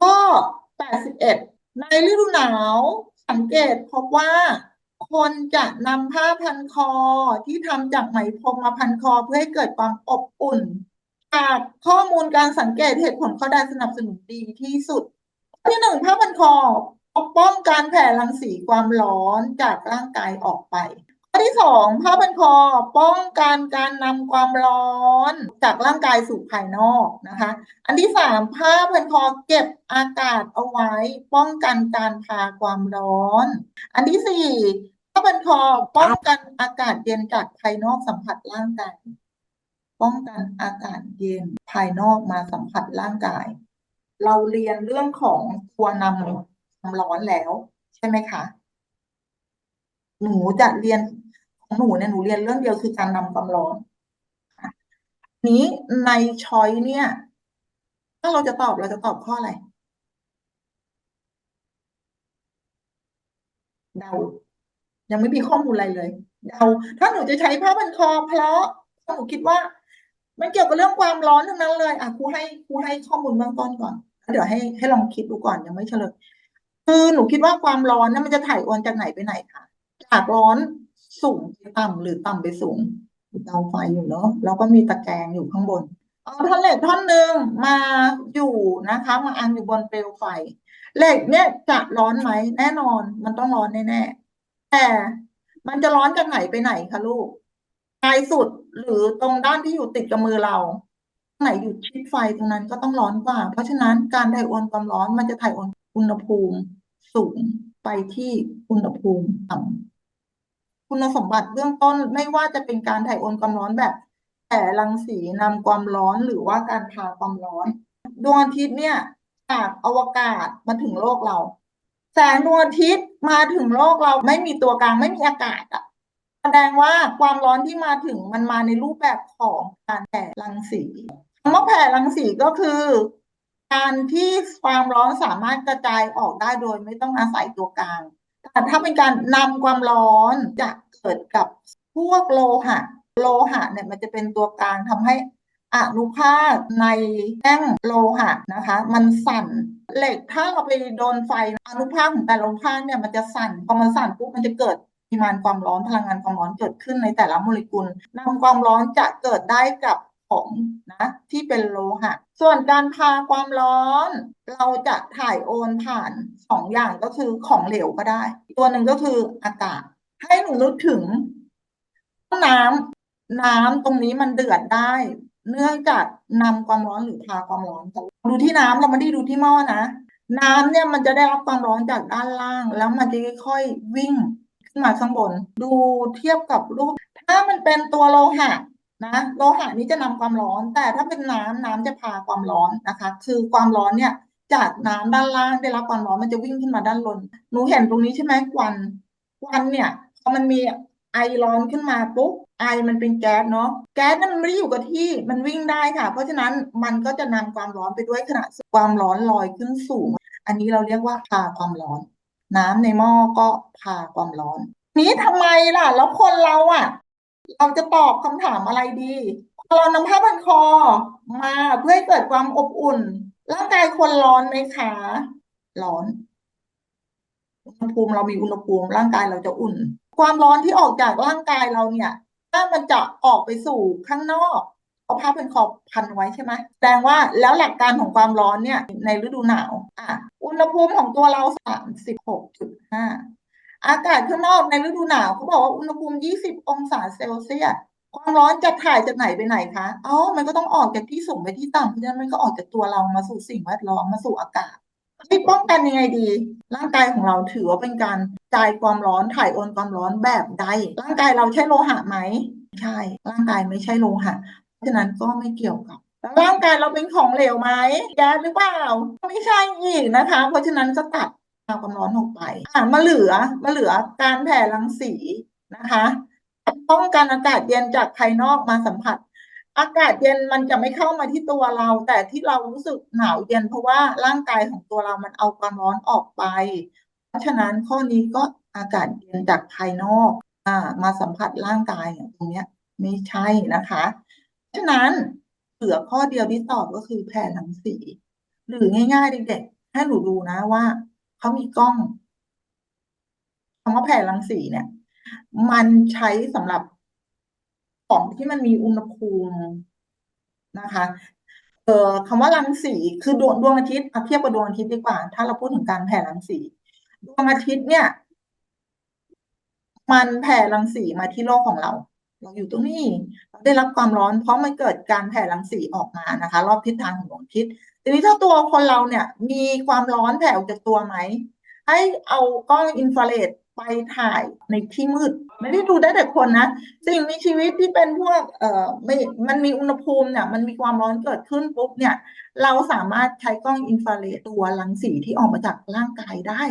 ข้อ 81 ในฤดูหนาว สังเกตพบว่า คนจะนำผ้าพันคอที่ทำจากไหมพรมมาพันคอเพื่อให้เกิดความอบอุ่นจากข้อมูลการสังเกตเหตุผลข้อใดสนับสนุนดีที่สุด ที่หนึ่งผ้าพันคอปกป้องการแผ่รังสีความร้อนจากร่างกายออกไป ที่สองผ้าพันคอป้องกันการนำความร้อนจากร่างกายสู่ภายนอกนะคะ อันที่สามผ้าพันคอเก็บอากาศเอาไว้ ป้องกันการพาความร้อน อันที่สี่ผ้าพันคอป้องกันอากาศเย็นจากภายนอกสัมผัสร่างกาย ป้องกันอากาศเย็นภายนอกมาสัมผัสร่างกาย เราเรียนเรื่องของตัวนำความร้อนแล้ว ใช่ไหมคะ หนูจะเรียน ของหนูเนี่ยหนูเรียนเรื่องเดียวคือการนำความร้อนนี้ในช้อยเนี่ย ถ้าเราจะตอบเราจะตอบข้ออะไรเดายังไม่มีข้อมูลอะไรเลยเดาถ้าหนูจะใช้ผ้าพันคอ เพราะหนูคิดว่า มันเกี่ยวกับเรื่องความร้อนทั้งนั้นเลยอะครูให้ครูให้ข้อมูลเบื้องต้นก่อนแล้วเดี๋ยวให้ให้ลองคิดดูก่อนยังไม่เฉลยคือหนูคิดว่าความร้อนนี่ยมันจะถ่ายโอนจากไหนไปไหนคะจากร้อน สูงไปต่ำหรือต่ำไปสูงเตาไฟอยู่เนาะแล้วก็มีตะแกรงอยู่ข้างบนเอาท่อนเหล็กท่อนหนึ่งมาอยู่นะคะ มาอังอยู่บนเปลวไฟเหล็กเนี่ยจะร้อนไหมแน่นอน มันต้องร้อนแน่ๆแต่มันจะร้อนจากไหนไปไหนคะลูกปลายสุดหรือตรงด้านที่อยู่ติดกับมือเราไหนอยู่ชิดไฟตรงนั้นก็ต้องร้อนกว่า เพราะฉะนั้นการถ่ายโอนความร้อนมันจะถ่ายโอนอุณหภูมิสูงไปที่อุณหภูมิต่ำ คุณสมบัติเบื้องต้นไม่ว่าจะเป็นการถ่ายโอนความร้อนแบบแผ่รังสีนำความร้อนหรือว่าการพาความร้อน ดวงอาทิตย์เนี่ยจากอวกาศมาถึงโลกเรา แสงดวงอาทิตย์มาถึงโลกเราไม่มีตัวกลางไม่มีอากาศอะแสดงว่าความร้อนที่มาถึงมันมาในรูปแบบของการแผ่รังสีคำว่าแผ่รังสีก็คือ การที่ความร้อนสามารถกระจายออกได้โดยไม่ต้องอาศัยตัวกลาง ถ้าเป็นการนำความร้อนจะเกิดกับพวกโลหะ โลหะเนี่ยมันจะเป็นตัวกลางทำให้อนุภาคในแท่งโลหะนะคะ มันสั่นเหล็กถ้าเราไปโดนไฟอนุภาคของแต่ละภาคเนี่ยมันจะสั่นพอมันสั่นปุ๊บมันจะเกิดปริมาณความร้อนพลังงานความร้อนเกิดขึ้นในแต่ละโมเลกุลนำความร้อนจะเกิดได้กับ ของนะที่เป็นโลหะ ส่วนการพาความร้อน เราจะถ่ายโอนผ่านสองอย่างก็คือของเหลวก็ได้ ตัวหนึ่งก็คืออากาศ ให้หนูนึกถึงน้ำน้ำตรงนี้มันเดือดได้ เนื่องจากนำความร้อนหรือพาความร้อนดูที่น้ำเราไม่ได้ดูที่หม้อนะน้ำเนี่ยมันจะได้รับความร้อนจากด้านล่าง แล้วมันจะค่อยๆวิ่งขึ้นมาข้างบน ดูเทียบกับรูป ถ้ามันเป็นตัวโลหะ นะโลหะนี้จะนำความร้อน แต่ถ้าเป็นน้ำน้ำจะพาความร้อนนะคะ คือความร้อนเนี่ยจากน้ำด้านล่างได้รับความร้อนมันจะวิ่งขึ้นมาด้านบนหนูเห็นตรงนี้ใช่ไหมควันควันเนี่ยพอมันมีไอร้อนขึ้นมาปุ๊บไอมันเป็นแก๊สเนาะแก๊สนั้นมันไม่ได้อยู่กับที่มันวิ่งได้ค่ะ เพราะฉะนั้นมันก็จะนำความร้อนไปด้วยขณะความร้อนลอยขึ้นสูง อันนี้เราเรียกว่าพาความร้อน น้ำในหม้อก็พาความร้อน นี้ทำไมล่ะ แล้วคนเราอะ เราจะตอบคำถามอะไรดีเรานำผ้าพันคอมาเพื่อให้เกิดความอบอุ่น ร่างกายคนร้อนไหมคะ ร้อน อุณหภูมิเรามีอุณหภูมิร่างกายเราจะอุ่น ความร้อนที่ออกจากร่างกายเราเนี่ย ถ้ามันจะออกไปสู่ข้างนอกเอาผ้าพันคอพันไว้ใช่ไหมแสดงว่าแล้วหลักการของความร้อนเนี่ยในฤดูหนาว อะ อุณหภูมิของตัวเราสามสิบหกจุดห้า อากาศข้างนอกในฤดูหนาวเขาบอกว่าอุณหภูมิ 20 องศาเซลเซียสความร้อนจะถ่ายจากไหนไปไหนคะ เอ๋อมันก็ต้องออกจากที่สูงไปที่ต่ำเพราะฉะนั้นมันก็ออกจากตัวเรามาสู่สิ่งแวดล้อมมาสู่อากาศที่ป้องกันยังไงดี ร่างกายของเราถือว่าเป็นการจ่ายความร้อนถ่ายโอนความร้อนแบบใด ร่างกายเราใช่โลหะไหม ใช่ ร่างกายไม่ใช่โลหะ เพราะฉะนั้นก็ไม่เกี่ยวกับ ร่างกายเราเป็นของเหลวไหมแก๊สหรือเปล่า ไม่ใช่อีกนะคะ เพราะฉะนั้นก็ตัด เอาความร้อนออกไป อะมาเหลือมาเหลือการแผ่รังสีนะคะป้องกันอากาศเย็นจากภายนอกมาสัมผัส อากาศเย็นมันจะไม่เข้ามาที่ตัวเรา แต่ที่เรารู้สึกหนาวเย็นเพราะว่าร่างกายของตัวเรามันเอาความร้อนออกไป เพราะฉะนั้นข้อนี้ก็อากาศเย็นจากภายนอกอ่ามาสัมผัสร่างกายเนี่ยตรงเนี้ยไม่ใช่นะคะฉะนั้นเหลือข้อเดียวที่ตอบก็คือแผ่รังสี หรือง่ายๆเด็กๆให้หนูดูนะว่า เขามีกล้องคำว่าแผ่รังสีเนี่ย มันใช้สำหรับของที่มันมีอุณหภูมินะคะ เอ่อคำว่ารังสีคือดวงดวงอาทิตย์เอาเทียบกับดวงอาทิตย์ดีกว่า ถ้าเราพูดถึงการแผ่รังสีดวงอาทิตย์เนี่ย มันแผ่รังสีมาที่โลกของเรา เราอยู่ตรงนี้ เราได้รับความร้อน เพราะมันเกิดการแผ่รังสีออกมานะคะ รอบทิศทางของดวงอาทิตย์ ทีนี้ถ้าตัวคนเราเนี่ย มีความร้อนแผ่ออกจากตัวไหม ให้เอากล้องอินฟราเรดไปถ่ายในที่มืด ไม่ได้ดูได้แต่คนนะ สิ่งมีชีวิตที่เป็นพวกเอ่อไม่มันมีอุณหภูมิเนี่ยมันมีความร้อนเกิดขึ้นปุ๊บเนี่ย เราสามารถใช้กล้องอินฟราเรดตัวรังสีที่ออกมาจากร่างกายได้